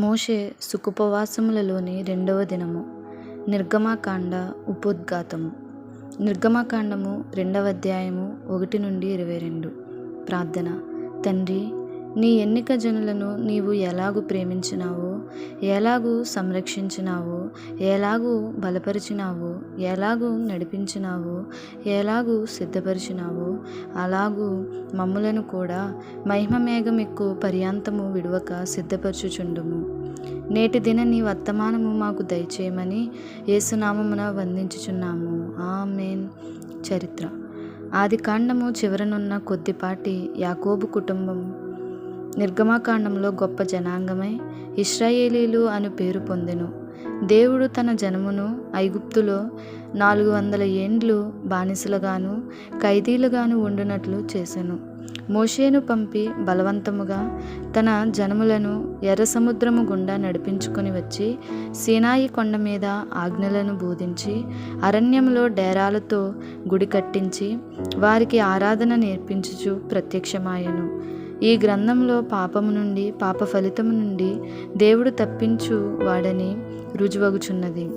మోషే సుఖోపవాసములలోని రెండవ దినము నిర్గమాకాండ ఉపోద్ఘాతము. నిర్గమాకాండము రెండవ అధ్యాయము ఒకటి నుండి ఇరవై రెండు. ప్రార్థన. తండ్రి నీ ఎన్నిక జనులను నీవు ఎలాగూ ప్రేమించినావో? ఎలాగూ సంరక్షించినావో? ఎలాగూ బలపరిచినావో? ఎలాగూ నడిపించినావో? ఎలాగూ సిద్ధపరిచినావో? అలాగూ మమ్ములను కూడా మహిమ మేఘం ఎక్కువ పర్యాంతము విడువక సిద్ధపరచుచుండుము. నేటి దిన నీ వర్తమానము మాకు దయచేయమని యేసునామమున వందించుచున్నాము. ఆమెన్. చరిత్ర. ఆది కాండము చివరనున్న కొద్దిపాటి యాకోబు కుటుంబం నిర్గమాకాండంలో గొప్ప జనాంగమై ఇస్రాయేలీలు అను పేరు పొందెను. దేవుడు తన జనమును ఐగుప్తులో నాలుగు వందల ఏండ్లు బానిసలుగాను ఖైదీలుగాను ఉండునట్లు చేశాను మోషేను పంపి బలవంతముగా తన జనములను ఎర్ర సముద్రము గుండా నడిపించుకొని వచ్చి సీనాయి కొండ మీద ఆజ్ఞలను బోధించి అరణ్యంలో డేరాలతో గుడి కట్టించి వారికి ఆరాధన నేర్పించుచు ప్రత్యక్షమాయెను. ఈ గ్రంథంలో పాపము నుండి పాప ఫలితము నుండి దేవుడు తప్పించు వాడని రుజువగుచున్నది.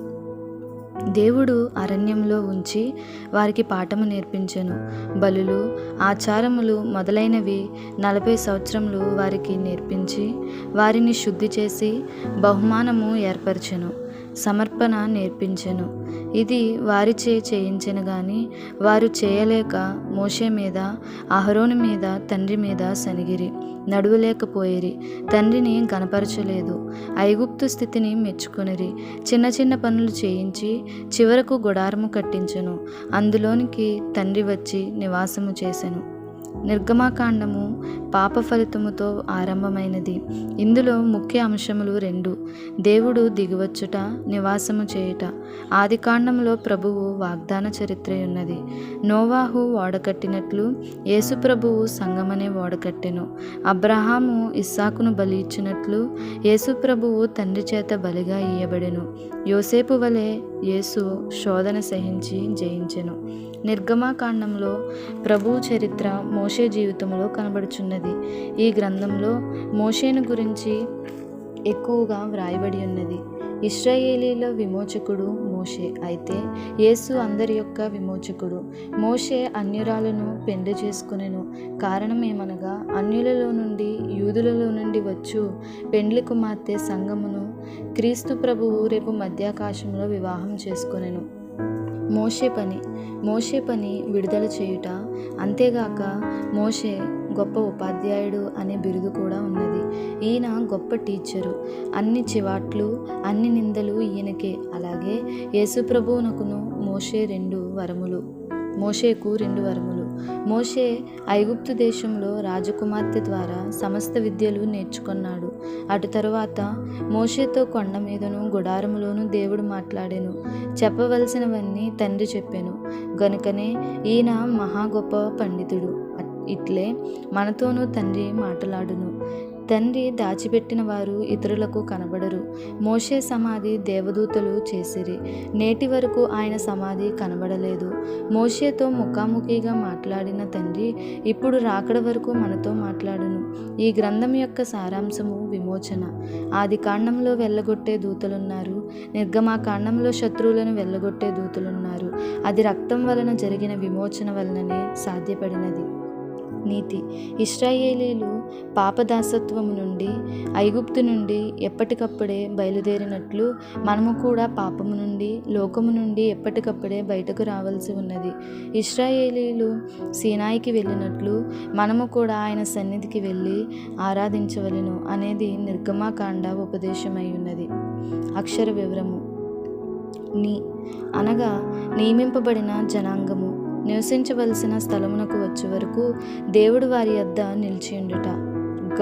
దేవుడు అరణ్యంలో ఉంచి వారికి పాఠము నేర్పించెను. బలులు ఆచారములు మొదలైనవి నలభై సంవత్సరములు వారికి నేర్పించి వారిని శుద్ధి చేసి బహుమానము ఏర్పరచెను. సమర్పణ నేర్పించెను. ఇది వారిచే చేయించెను గాని వారు చేయలేక మోషే మీద అహరోను మీద తండ్రి మీద సనిగిరి. నడువలేకపోయిరి తండ్రిని గనపరచలేదు ఐగుప్తు స్థితిని మెచ్చుకొనిరి. చిన్న చిన్న పనులు చేయించి చివరకు గుడారము కట్టించెను. అందులోనికి తండ్రి వచ్చి నివాసము చేసెను. నిర్గమాకాండము పాప ఫలితముతో ఆరంభమైనది. ఇందులో ముఖ్య అంశములు రెండు. దేవుడు దిగివచ్చుట నివాసము చేయుట. ఆది కాండంలో ప్రభువు వాగ్దాన చరిత్ర ఉన్నది నోవాహు ఓడకట్టినట్లు యేసు ప్రభువు సంగమనే ఓడకట్టెను. అబ్రహాము ఇస్సాకును బలి ఇచ్చినట్లు యేసు ప్రభువు తండ్రి చేత బలిగా ఇయ్యబడెను. యోసేపు వలె యేసు శోధన సహించి జయించెను. నిర్గమాకాండంలో ప్రభువు చరిత్ర మోషే జీవితంలో కనబడుచున్నది. ఈ గ్రంథంలో మోషేను గురించి ఎక్కువగా వ్రాయబడి ఉన్నది. ఇస్రాయేలీల విమోచకుడు మోషే. అయితే యేసు అందరి యొక్క విమోచకుడు. మోషే అన్యురాలను పెండ్లి చేసుకునేను. కారణం ఏమనగా అన్యులలో నుండి యూదులలో నుండి వచ్చు పెండ్లి కుమార్తె సంగమును క్రీస్తు ప్రభువు రేపు మధ్యాకాశంలో వివాహం చేసుకునేను. మోషే పని మోషే పని విడుదల చేయుట. అంతేగాక మోషే గొప్ప ఉపాధ్యాయుడు అనే బిరుదు కూడా ఉన్నది. ఈయన గొప్ప టీచరు. అన్ని చివాట్లు అన్ని నిందలు ఈయనకే. అలాగే యేసుప్రభువునకును మోషే రెండు వరములు మోషేకు రెండు వరములు. మోషే ఐగుప్తు దేశంలో రాజకుమార్తె ద్వారా సమస్త విద్యలు నేర్చుకున్నాడు. అటు తరువాత మోషేతో కొండ మీదను గుడారములోను దేవుడు మాట్లాడాను. చెప్పవలసినవన్నీ తండ్రి చెప్పాను. గనుకనే ఈయన మహా గొప్ప పండితుడు. ఇట్లే మనతోనూ తండ్రి మాట్లాడును. తండ్రి దాచిపెట్టిన వారు ఇతరులకు కనబడరు. మోషే సమాధి దేవదూతలు చేసిరి. నేటి వరకు ఆయన సమాధి కనబడలేదు. మోషేతో ముఖాముఖిగా మాట్లాడిన తండ్రి ఇప్పుడు రాకడ వరకు మనతో మాట్లాడును. ఈ గ్రంథం యొక్క సారాంశము విమోచన. ఆది కాండంలో వెళ్ళగొట్టే దూతలున్నారు. నిర్గమా కాండంలో శత్రువులను వెళ్ళగొట్టే దూతలున్నారు. అది రక్తం వలన జరిగిన విమోచన వలననే సాధ్యపడినది. నీతి. ఇస్రాయేలీలు పాపదాసత్వం నుండి ఐగుప్తు నుండి ఎప్పటికప్పుడే బయలుదేరినట్లు మనము కూడా పాపము నుండి లోకము నుండి ఎప్పటికప్పుడే బయటకు రావాల్సి ఉన్నది. ఇస్రాయేలీలు సీనాయికి వెళ్ళినట్లు మనము కూడా ఆయన సన్నిధికి వెళ్ళి ఆరాధించవలను అనేది నిర్గమాకాండ ఉపదేశమై ఉన్నది. అక్షర వివరము. నీ అనగా నియమింపబడిన జనాంగము. నివసించవలసిన స్థలమునకు వచ్చే వరకు దేవుడు వారి వద్ద నిలిచియుండుట. గ.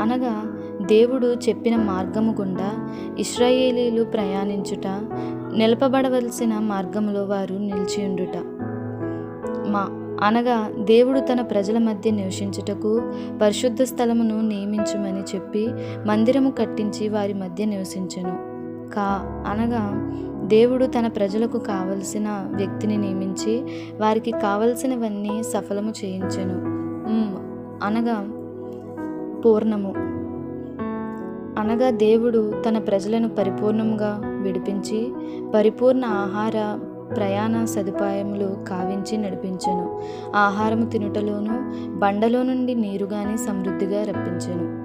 అనగా దేవుడు చెప్పిన మార్గము గుండా ఇస్రాయేలీలు ప్రయాణించుట నిలపబడవలసిన మార్గములో వారు నిలిచియుండుట. మా. అనగా దేవుడు తన ప్రజల మధ్య నివసించుటకు పరిశుద్ధ స్థలమును నియమించమని చెప్పి మందిరము కట్టించి వారి మధ్య నివసించను. కా. అనగా దేవుడు తన ప్రజలకు కావలసిన వ్యక్తిని నియమించి వారికి కావలసినవన్నీ సఫలము చేయించెను. అనగా పూర్ణము. అనగా దేవుడు తన ప్రజలను పరిపూర్ణంగా విడిపించి పరిపూర్ణ ఆహార ప్రయాణ సదుపాయములు కావించి నడిపించెను. ఆహారము తినుటలోను బండలో నుండి నీరుగాని సమృద్ధిగా రప్పించెను.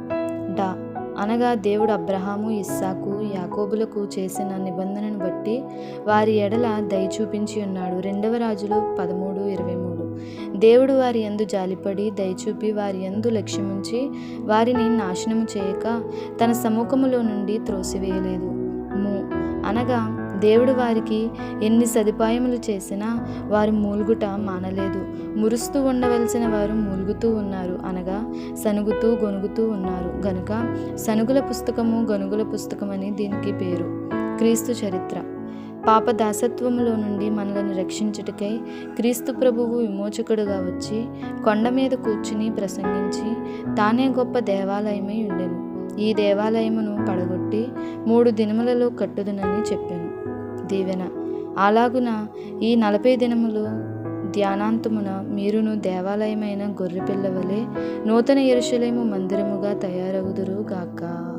అనగా దేవుడు అబ్రహాము ఇస్సాకు యాకోబులకు చేసిన నిబంధనను బట్టి వారి ఎడల దయ చూపించి ఉన్నాడు. రెండవ రాజులు పదమూడు ఇరవై మూడు. దేవుడు వారి యందు జాలిపడి దయచూపి వారి యందు లక్ష్యముంచి వారిని నాశనము చేయక తన సముఖములో నుండి త్రోసివేయలేదు. ము అనగా దేవుడు వారికి ఎన్ని సదుపాయములు చేసినా వారు మూల్గుట మానలేదు. మురుస్తూ ఉండవలసిన వారు మూలుగుతూ ఉన్నారు. అనగా సనుగుతూ గొనుగుతూ ఉన్నారు. గనుక సనుగుల పుస్తకము గనుగుల పుస్తకం అని దీనికి పేరు. క్రీస్తు చరిత్ర. పాప దాసత్వములో నుండి మనలను రక్షించుటకై క్రీస్తు ప్రభువు విమోచకుడుగా వచ్చి కొండ మీద కూర్చుని ప్రసంగించి తానే గొప్ప దేవాలయమై ఉండెను. ఈ దేవాలయమును పడగొట్టి మూడు దినములలో కట్టుదునని చెప్పాను. దీవెన. అలాగున ఈ నలభై దినములు ధ్యానాంతమున మీరును దేవాలయమైన గొర్రెపిల్లవలే నూతన ఎరుషలేము మందిరముగా తయారవుదురుగాక గాక.